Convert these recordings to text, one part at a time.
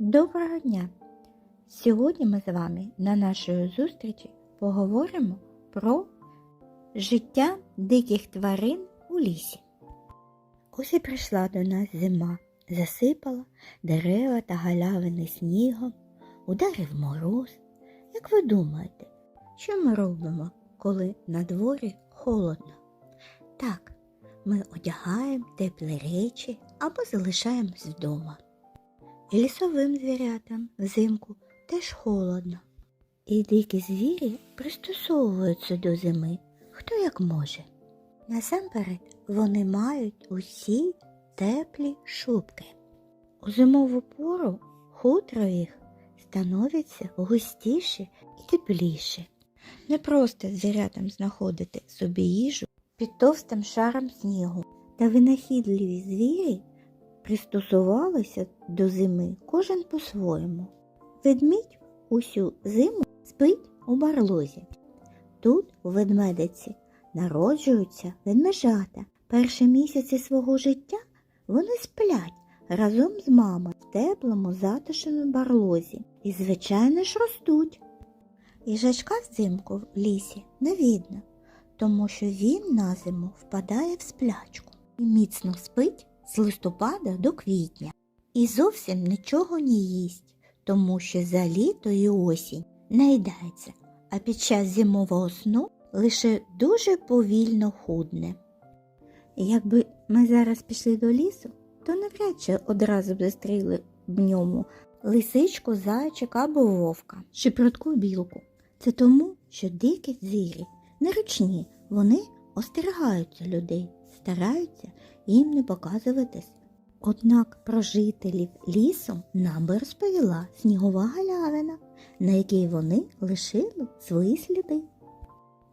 Доброго дня! Сьогодні ми з вами на нашій зустрічі поговоримо про життя диких тварин у лісі. Ось і прийшла до нас зима, засипала дерева та галявини снігом, ударив мороз. Як ви думаєте, що ми робимо, коли на дворі холодно? Так, ми одягаємо теплі речі або залишаємось вдома. І лісовим звірятам взимку теж холодно. І дикі звірі пристосовуються до зими, хто як може. Насамперед вони мають усі теплі шубки. У зимову пору хутро їх становиться густіше і тепліше. Не просто звірятам знаходити собі їжу під товстим шаром снігу, та винахідливі звірі пристосувалися до зими кожен по-своєму. Ведмідь усю зиму спить у барлозі. Тут, у ведмедиці, народжуються ведмежата. Перші місяці свого життя вони сплять разом з мамою в теплому затишному барлозі і, звичайно ж, ростуть. Їжачка взимку в лісі не видно, тому що він на зиму впадає в сплячку і міцно спить з листопада до квітня і зовсім нічого не їсть, тому що за літо і осінь наїдається, а під час зимового сну лише дуже повільно худне. Якби ми зараз пішли до лісу, то навряд чи одразу б зустріли в ньому лисичку, зайчика або вовка чи прудку білку. Це тому, що дикі звірі неручні, вони остерігаються людей, стараються їм не показуватись. Однак про жителів лісу нам би розповіла снігова галявина, на якій вони лишили свої сліди.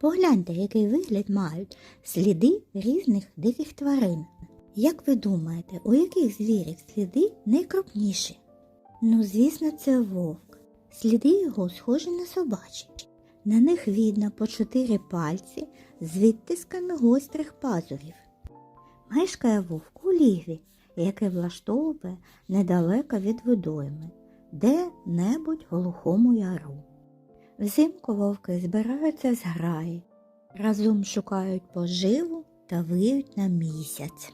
Погляньте, який вигляд мають сліди різних диких тварин. Як ви думаєте, у яких звірів сліди найкрупніші? Ну, звісно, це вовк. Сліди його схожі на собачі. На них видно по чотири пальці з відтисками гострих пазурів. Мешкає вовк у лігві, яке влаштовує недалеко від водойми, де-небудь глухому яру. Взимку вовки збираються з граї, разом шукають поживу та виють на місяць.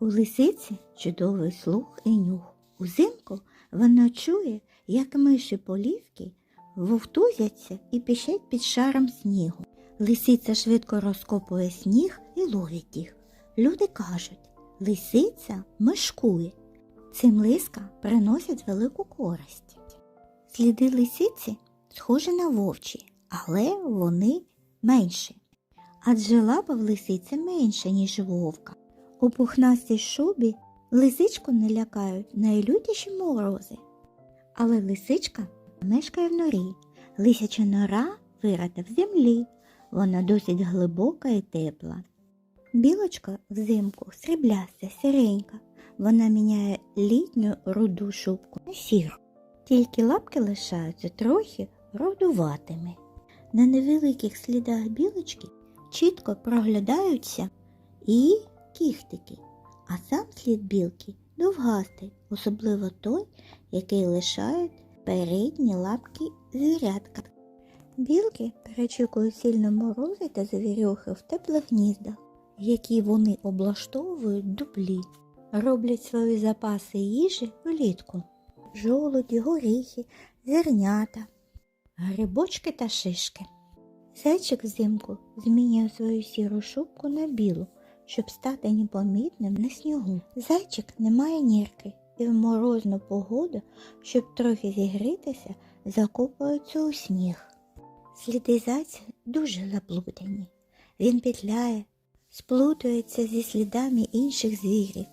У лисиці чудовий слух і нюх. Узимку вона чує, як миші полівки вовтузяться і піщать під шаром снігу. Лисиця швидко розкопує сніг і ловить їх. Люди кажуть, лисиця мешкує. Цим лиска приносять велику користь. Сліди лисиці схожі на вовчі, але вони менші. Адже лапа в лисиці менша, ніж вовка. У пухнастій шубі лисичку не лякають найлютіші морози. Але лисичка мешкає в норі. Лисяча нора вирита в землі. Вона досить глибока і тепла. Білочка взимку срібляста, сіренька. Вона міняє літню руду шубку на сіру. Тільки лапки лишаються трохи рудуватими. На невеликих слідах білочки чітко проглядаються і кіхтики, а сам слід білки довгастий, особливо той, який лишають передні лапки звірятка. Білки перечікують сильно морози та завірюхи в теплих гніздах, які вони облаштовують в дуплі, роблять свої запаси їжі влітку, жолуді, горіхи, зернята, грибочки та шишки. Зайчик взимку змінює свою сіру шубку на білу, щоб стати непомітним на снігу. Зайчик не має нірки і в морозну погоду, щоб трохи зігрітися, закопується у сніг. Сліди зайця дуже заплутані. Він петляє, сплутується зі слідами інших звірів.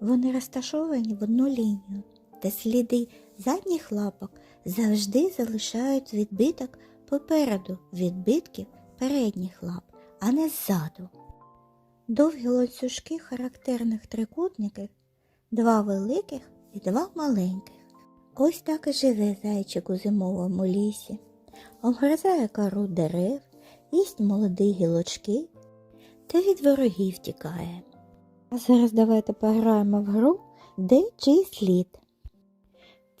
Вони розташовані в одну лінію, та сліди задніх лапок завжди залишають відбиток попереду відбитків передніх лап, а не ззаду. Довгі ланцюжки характерних трикутників, два великих і два маленьких. Ось так і живе зайчик у зимовому лісі обгризає кору дерев, їсть молоді гілочки та від ворогів тікає. А зараз давайте пограємо в гру, де чий слід.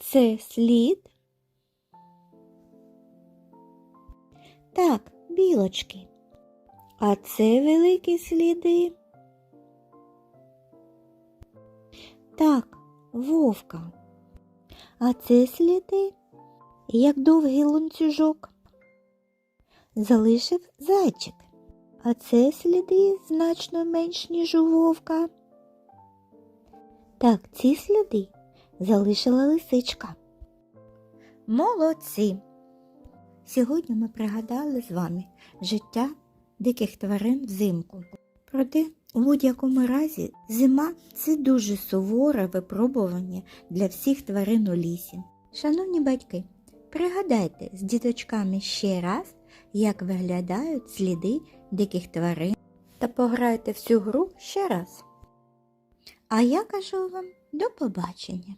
це слід? Так, білочки. А це великі сліди. Так, вовка. А це сліди, як довгий ланцюжок. Залишив зайчик. А це сліди значно менш, ніж у вовка. Так, ці сліди залишила лисичка. Молодці! Сьогодні ми пригадали з вами життя диких тварин взимку. Проте, у будь-якому разі, зима це дуже суворе випробування для всіх тварин у лісі. Шановні батьки, пригадайте з діточками ще раз, як виглядають сліди диких тварин та пограйте всю гру ще раз. А я кажу вам до побачення.